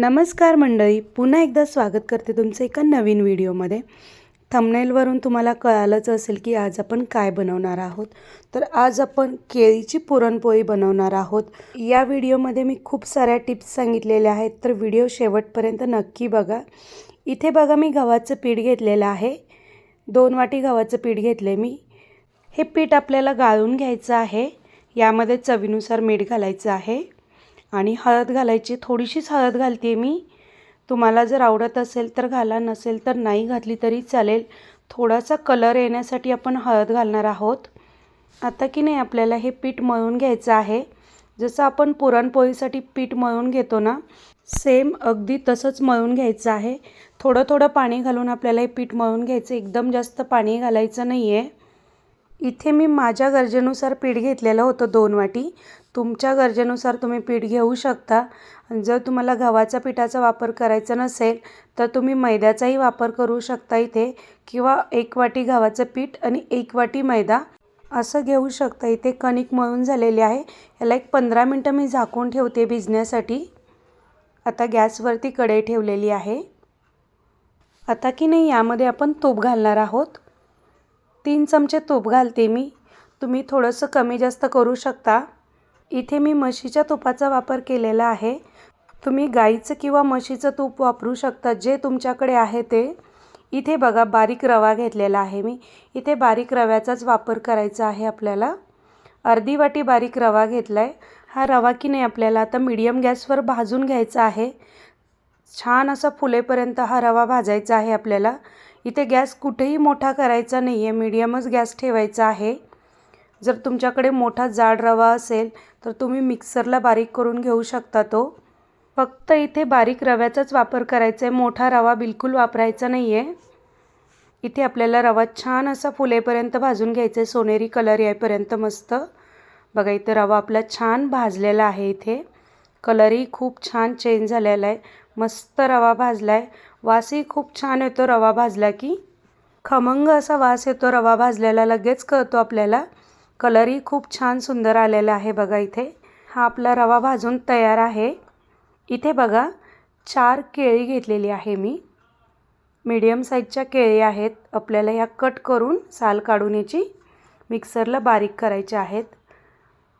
नमस्कार मंडळी पुन्हा एकदा स्वागत करते तुमचं एका नवीन व्हिडिओमध्ये. थंबनेलवरून तुम्हाला कळालंच असेल की आज आपण काय बनवणार आहोत. तर आज आपण केळीची पुरणपोळी बनवणार आहोत. या व्हिडिओमध्ये मी खूप साऱ्या टिप्स सांगितलेल्या आहेत तर व्हिडिओ शेवटपर्यंत नक्की बघा. इथे बघा मी गव्हाचं पीठ घेतलेलं आहे. दोन वाटी गव्हाचं पीठ घेतलं आहे मी. हे पीठ आपल्याला गाळून घ्यायचं आहे. यामध्ये चवीनुसार मीठ घालायचं आहे. आणि हळद घालायची. थोडीशीच हळद घालते मी. तुम्हाला जर आवडत असेल तर घाला नसेल तर नाही घातली तरी चालेल. थोडासा कलर येण्यासाठी आपण हळद घालणार आहोत. आता की नाही आपल्याला हे पीठ मळून घ्यायचं आहे. जसं आपण पुरणपोळीसाठी पीठ मळून घेतो ना सेम अगदी तसंच मळून घ्यायचं आहे. थोडं थोडं पाणी घालून आपल्याला हे पीठ मळून घ्यायचं. एकदम जास्त पाणी घालायचं नाही आहे इथे मी माझ्या गरजेनुसार पीठ घेतलेलं होतं दोन वाटी. तुमच्या गरजेनुसार तुम्ही पीठ घेऊ शकता. जर तुम्हाला गव्हाच्या पिठाचा वापर करायचा नसेल तर तुम्ही मैद्याचाही वापर करू शकता इथे. किंवा एक वाटी गव्हाचं पीठ आणि एक वाटी मैदा असं घेऊ शकता. इथे कणिक मळून झालेली आहे. याला एक पंधरा मिनटं मी झाकून ठेवते भिजण्यासाठी. आता गॅसवरती कढई ठेवलेली आहे. आता की नाही यामध्ये आपण तूप घालणार आहोत. तीन चमचे तूप घालते मी. तुम्ही थोडंसं कमी जास्त करू शकता. इथे मी म्हशीच्या तुपाचा वापर केलेला आहे. तुम्ही गाईचं किंवा म्हशीचं तूप वापरू शकता जे तुमच्याकडे आहे ते. इथे बघा बारीक रवा घेतलेला आहे मी. इथे बारीक रव्याचाच वापर करायचा आहे आपल्याला. अर्धी वाटी बारीक रवा घेतला आहे हा रवा की नाही आपल्याला आता मीडियम गॅसवर भाजून घ्यायचा आहे. छान असा फुलेपर्यंत हा रवा भाजायचा आहे आपल्याला. इथे गॅस कुठेही मोठा करायचा नाही आहे मीडियमच गॅस ठेवायचा आहे. जर तुमच्याकडे मोठा जाड रवा असेल तर तुम्ही मिक्सरला बारीक करून घेऊ शकता तो. फक्त इथे बारीक रव्याचाच वापर करायचा आहे मोठा रवा बिलकुल वापरायचा नाही आहे इथे आपल्याला रवा छान असा फुलेपर्यंत भाजून घ्यायचा आहे सोनेरी कलर यायपर्यंत मस्त. बघा इथं रवा आपला छान भाजलेला आहे इथे. कलरही खूप छान चेंज झालेला आहे मस्त रवा भाजला आहे वासही खूप छान येतो रवा भाजला की. खमंग असा वास येतो रवा भाजलेला लगेच कळतो आपल्याला. कलरही खूप छान सुंदर आलेला आहे बघा इथे. हा आपला रवा भाजून तयार आहे. इथे बघा चार केळी घेतलेली आहे मी. मीडियम साईजच्या केळी आहेत. आपल्याला ह्या कट करून साल काढून याची मिक्सरला बारीक करायचे आहेत.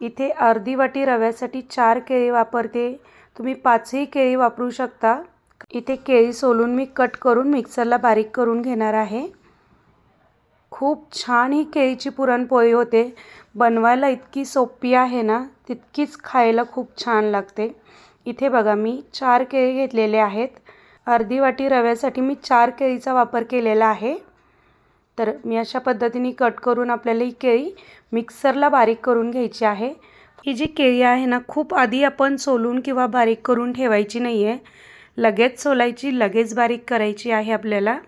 इथे अर्धी वाटी रव्यासाठी चार केळी वापरते. तुम्ही पाचही केळी वापरू शकता. इथे केळी सोलून मी कट करून मिक्सरला बारीक करून घेणार आहे. खूप छान ही केळीची पुरणपोळी होते. बनवायला इतकी सोपी आहे ना तितकीच खायला खूप छान लागते. इथे बघा मी चार केळी घेतलेले आहेत. अर्धी वाटी रव्यासाठी मी चार केळीचा वापर केलेला आहे. तर मी अशा पद्धतीने कट करून आपल्याला ही केळी मिक्सरला बारीक करून घ्यायची आहे. ही जी केळी आहे ना खूप आधी आपण सोलून किंवा बारीक करून ठेवायची नाही आहे लगेच सोलायची लगेच बारीक करायची आहे आपल्याला.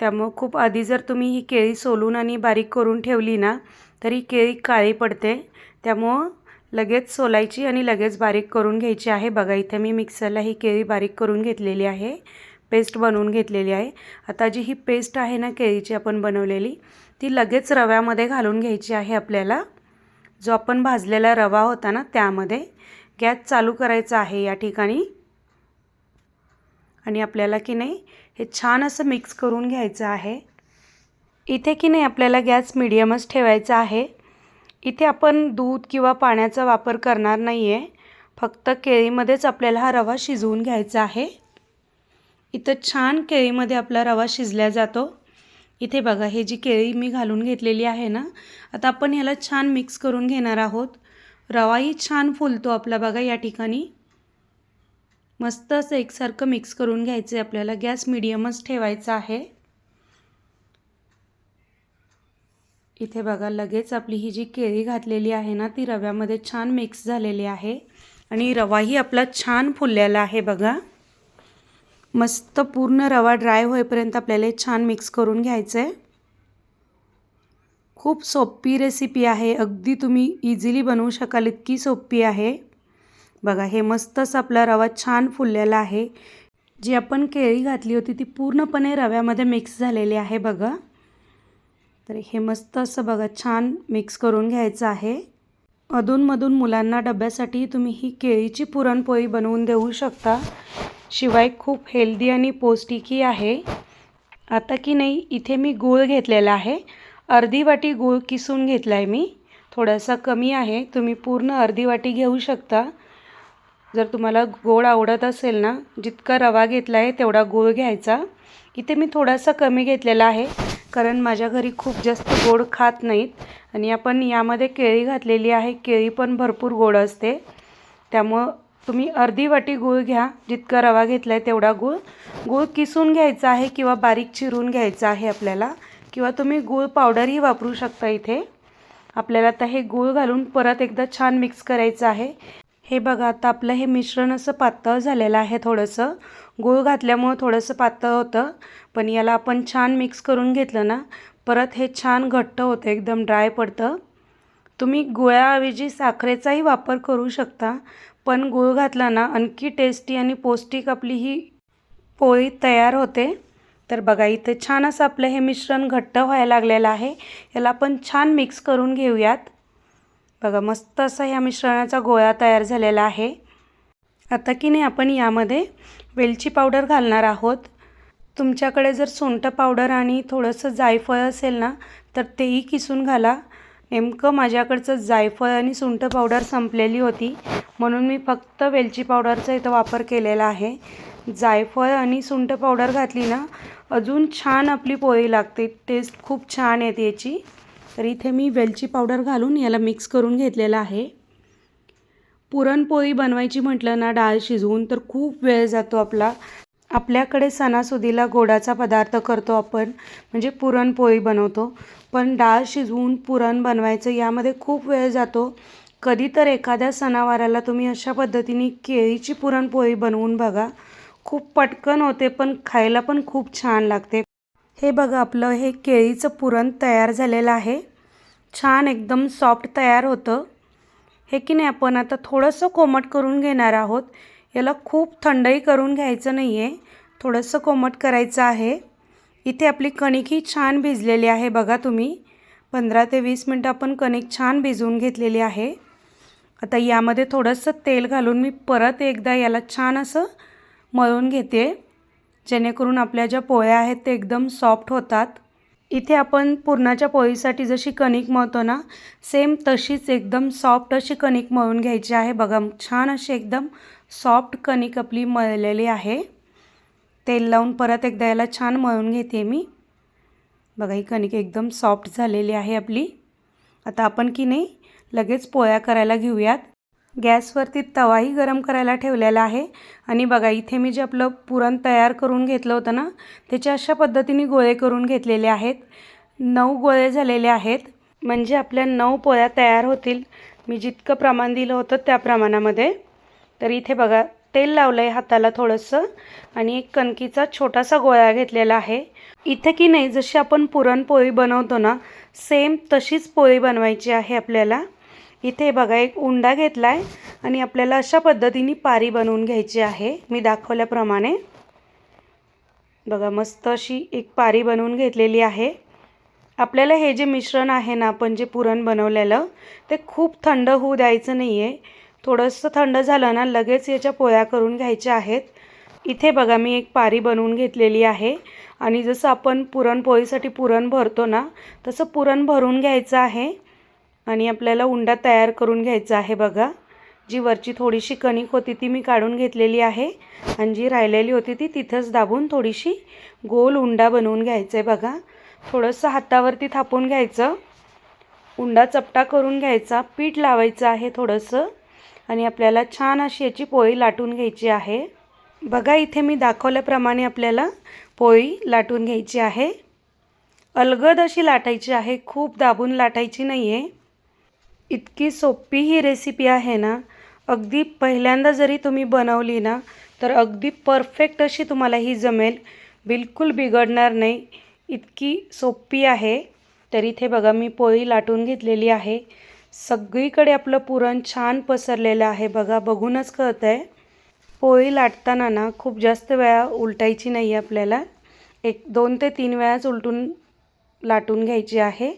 त्यामुळं खूप आधी जर तुम्ही ही केळी सोलून आणि बारीक करून ठेवली ना तर ही केळी काळी पडते. त्यामुळं लगेच सोलायची आणि लगेच बारीक करून घ्यायची आहे. बघा इथे मी मिक्सरला ही केळी बारीक करून घेतलेली आहे. पेस्ट बनवून घेतलेली आहे. आता जी ही पेस्ट आहे ना केळीची आपण बनवलेली ती लगेच रव्यामध्ये घालून घ्यायची आहे आपल्याला. जो आपण भाजलेला रवा होता ना त्यामध्ये गॅस चालू करायचा आहे या ठिकाणी. आणि आपल्याला की नाही हे छान असं मिक्स करून घ्यायचं आहे. इथे की नाही आपल्याला गॅस मिडियमच ठेवायचा आहे. इथे आपण दूध किंवा पाण्याचा वापर करणार नाही आहे फक्त केळीमध्येच आपल्याला हा रवा शिजवून घ्यायचा आहे. इथं छान केळीमध्ये आपला रवा शिजल्या जातो. इथे बघा हे जी केळी मी घालून घेतलेली आहे ना आता आपण ह्याला छान मिक्स करून घेणार आहोत. रवाही छान फुलतो आपला बघा या ठिकाणी. मस्त असं एकसारखं मिक्स करून घ्यायचं आहे आपल्याला. गॅस मिडियमच ठेवायचा आहे. इथे बघा लगेच आपली ही जी केळी घातलेली आहे ना ती रव्यामध्ये छान मिक्स झालेली आहे. आणि रवाही आपला छान फुललेला आहे बघा. मस्त पूर्ण रवा ड्राय होईपर्यंत आपल्याला छान मिक्स करून घ्यायचं आहे खूप सोपी रेसिपी आहे. अगदी तुम्ही इझिली बनवू शकाल इतकी सोपी आहे. बघा हे मस्तच आपला रवा छान फुललेला आहे. जी आपण केळी घातली होती ती पूर्णपणे रव्यामध्ये मिक्स झालेली आहे बघा. तर हे मस्त असं बघा छान मिक्स करून घ्यायचं आहे. अधूनमधून मुलांना डब्यासाठी तुम्ही ही केळीची पुरणपोळी बनवून देऊ शकता. शिवाय खूप हेल्दी आणि पौष्टिकही आहे. आता की नाही इथे मी गूळ घेतलेला आहे. अर्धी वाटी गूळ किसून घेतला आहे मी. थोडासा कमी आहे तुम्ही पूर्ण अर्धी वाटी घेऊ शकता. जर तुम्हाला गोड आवडत असेल ना जितका रवा घेतला आहे तेवढा गूळ घ्यायचा. इथे मी थोडासा कमी घेतलेला आहे कारण माझ्या घरी खूप जास्त गोड खात नाहीत. आणि आपण यामध्ये केळी घातलेली आहे केळी पण भरपूर गोड असते. त्यामुळं तुम्ही अर्धी वाटी गूळ घ्या जितका रवा घेतला आहे तेवढा गूळ. गूळ किसून घ्यायचा आहे किंवा बारीक चिरून घ्यायचा आहे आपल्याला किंवा तुम्ही गूळ पावडरही वापरू शकता इथे. आपल्याला आता हे गूळ घालून परत एकदा छान मिक्स करायचं आहे. हे बघा आता आपलं हे मिश्रण असं पातळ झालेलं आहे थोडंसं. गूळ घातल्यामुळं थोडंसं पातळ होतं पण याला आपण छान मिक्स करून घेतलं ना परत हे छान घट्ट होतं एकदम ड्राय पडतं. तुम्ही गुळाऐवजी साखरेचाही वापर करू शकता पण गूळ घातला ना आणखी टेस्टी आणि पौष्टिक आपली ही पोळी तयार होते. तर बघा इथे छान असं आपलं हे मिश्रण घट्ट व्हायला लागलेलं आहे. याला आपण छान मिक्स करून घेऊयात. बघा मस्त असा ह्या मिश्रणाचा गोळा तयार झालेला आहे. आता की नाही आपण यामध्ये वेलची पावडर घालणार आहोत. तुमच्याकडे जर सोंट पावडर आणि थोडंसं जायफळ असेल ना तर तेही किसून घाला. नेमकं माझ्याकडचं जायफळ आणि सुंठ पावडर संपलेली होती म्हणून मी फक्त वेलची पावडरचा इथं वापर केलेला आहे. जायफळ आणि सुंठ पावडर घातली ना अजून छान आपली पोळी लागते टेस्ट खूप छान येते याची. तर इथे मी वेलची पावडर घालून याला मिक्स करून घेतलेलं आहे. पुरणपोळी बनवायची म्हटलं ना डाळ शिजवून तर खूप वेळ जातो आपला. आपल्याकडे सणासुदीला गोडाचा पदार्थ करतो आपण म्हणजे पुरणपोळी बनवतो. पण डाळ शिजवून पुरण बनवायचं यामध्ये खूप वेळ जातो. कधी तर एखाद्या सणावाराला तुम्ही अशा पद्धतीने केळीची पुरणपोळी बनवून बघा. खूप पटकन होते पण खायला पण खूप छान लागते. हे बघा आपलं हे केळीचं पुरण तयार झालेलं आहे. छान एकदम सॉफ्ट तयार होतं. हे की नाही आपण आता थोडंसं कोमट करून घेणार आहोत. याला खूप थंडही करून घ्यायचं नाही आहे थोडंसं कोमट करायचं आहे. इथे आपली कणिक ही छान भिजलेली आहे बघा तुम्ही. पंधरा ते वीस मिनटं आपण कणिक छान भिजवून घेतलेली आहे. आता यामध्ये थोडंसं तेल घालून मी परत एकदा याला छान असं मळून घेते. जेणेकरून आपल्या ज्या पोळ्या आहेत ते एकदम सॉफ्ट होतात. इथे आपण पुरणाच्या पोळीसाठी जशी कणिक मळतो ना सेम तशीच एकदम सॉफ्ट अशी कणिक मळून घ्यायची आहे. बघा छान अशी एकदम सॉफ्ट कणिक आपली मळलेली आहे. तेल लावून परत एकदा याला छान मळून घेते मी. बघा ही कणिक एकदम सॉफ्ट झालेली आहे आपली. आता आपण की नाही लगेच पोळ्या करायला घेऊयात. गॅसवरती तवाही गरम करायला ठेवलेला आहे. आणि बघा इथे मी जे आपलं पुरण तयार करून घेतलं होतं ना त्याचे अशा पद्धतीने गोळे करून घेतलेले आहेत. नऊ गोळे झालेले आहेत. म्हणजे आपल्या नऊ पोळ्या तयार होतील. मी जितकं प्रमाण दिलं होतं त्या प्रमाणामध्ये. तर इथे बघा तेल लावलं आहे हाताला थोडंसं आणि एक कणकीचा छोटासा गोळा घेतलेला आहे. इथे की नाही जशी आपण पुरणपोळी बनवतो ना सेम तशीच पोळी बनवायची आहे आपल्याला. इथे बघा एक उंडा घेतला आहे आणि आपल्याला अशा पद्धतीने पारी बनवून घ्यायची आहे. मी दाखवल्याप्रमाणे बघा मस्त अशी एक पारी बनवून घेतलेली आहे. आपल्याला हे जे मिश्रण आहे ना आपण जे पुरण बनवलेलं ते खूप थंड होऊ द्यायचं नाही आहे थोडंसं थंड झालं ना लगेच याच्या पोळ्या करून घ्यायच्या आहेत. इथे बघा मी एक पारी बनवून घेतलेली आहे. आणि जसं आपण पुरणपोळीसाठी पुरण भरतो ना तसं पुरण भरून घ्यायचं आहे. आणि आपल्याला उंडा तयार करून घ्यायचा आहे बघा. जी वरची थोडीशी कणिक होती ती मी काढून घेतलेली आहे आणि जी राहिलेली होती ती तिथंच दाबून थोडीशी गोल उंडा बनवून घ्यायचं आहे बघा. थोडंसं हातावरती थापून घ्यायचं. उंडा चपटा करून घ्यायचा. पीठ लावायचं आहे थोडंसं आणि आपल्याला छान अशी याची पोळी लाटून घ्यायची आहे. बघा इथे मी दाखवल्याप्रमाणे आपल्याला पोळी लाटून घ्यायची आहे. अलगद अशी लाटायची आहे. खूप दाबून लाटायची नाही आहे इतकी सोपी ही रेसिपी आहे ना अगदी पहिल्यांदा जरी तुम्ही बनवली ना तर अगदी परफेक्ट अशी तुम्हाला ही जमेल. बिलकुल बिघडणार नाही. इतकी सोपी आहे. तर इथे बघा मी पोळी लाटून घेतलेली आहे. सगळीकडे आपलं पुरण छान पसरलेलं आहे बघा बघूनच कळतं आहे पोळी लाटताना ना खूप जास्त वेळा उलटायची नाही आहे आपल्याला. एक दोन ते तीन वेळाच उलटून लाटून घ्यायची आहे.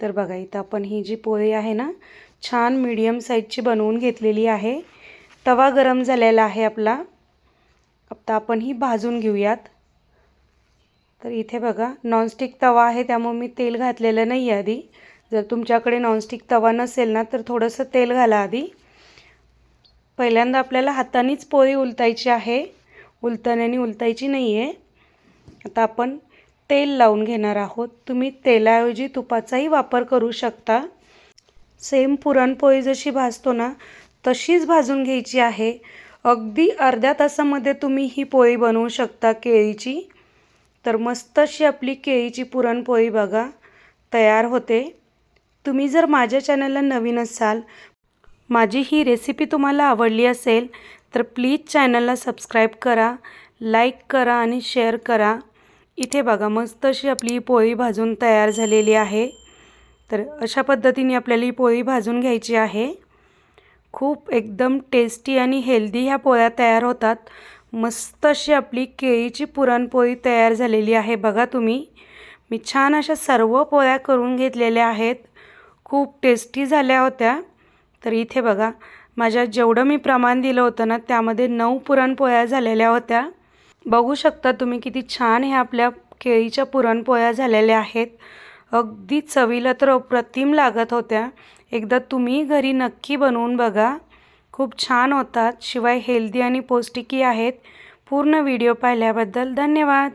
तर बघा इथं आपण ही जी पोळी आहे ना छान मीडियम साईजची बनवून घेतलेली आहे. तवा गरम झालेला आहे आपला. आता आपण ही भाजून घेऊयात. तर इथे बघा नॉनस्टिक तवा आहे त्यामुळे मी तेल घातलेलं नाही आहे आधी. जर तुमच्याकडे नॉनस्टिक तवा नसेल ना तर थोडंसं तेल घाला आधी. पहिल्यांदा आपल्याला हातानेच पोळी उलटायची आहे. उलताण्याने उलटायची नाही आहे आता आपण तेल लावून घेणार आहोत. तुम्ही तेलाऐवजी तुपाचाही वापर करू शकता. सेम पुरणपोळी जशी भाजतो ना तशीच भाजून घ्यायची आहे. अगदी अर्ध्या तासामध्ये तुम्ही ही पोळी बनवू शकता केळीची. तर मस्त अशी आपली केळीची पुरणपोळी बघा तयार होते. तुम्ही जर माझ्या चॅनलला नवीन असाल माझी ही रेसिपी तुम्हाला आवडली असेल तर प्लीज चॅनलला सबस्क्राईब करा लाईक करा आणि शेअर करा. इथे बघा मस्त अशी आपली पोळी भाजून तयार झालेली आहे. तर अशा पद्धतीने आपल्याला ही पोळी भाजून घ्यायची आहे. खूप एकदम टेस्टी आणि हेल्दी ह्या पोळ्या तयार होतात. मस्त अशी आपली केळीची पुरणपोळी तयार झालेली आहे बघा तुम्ही. मी छान अशा सर्व पोळ्या करून घेतलेल्या आहेत. खूप टेस्टी झाल्या होत्या. तर इथे बघा माझ्या जेवढं मी प्रमाण दिलं होतं ना त्यामध्ये नऊ पुरणपोळ्या झालेल्या होत्या. बघू शकता तुम्ही किती छान ह्या आपल्या केळीच्या पुरणपोळ्या झालेल्या आहेत. अगदी चवीला तर अप्रतिम लागत होत्या. एकदा तुम्ही घरी नक्की बनवून बघा. खूप छान होतात. शिवाय हेल्दी आणि पौष्टिकी आहेत. पूर्ण व्हिडिओ पाहिल्याबद्दल धन्यवाद.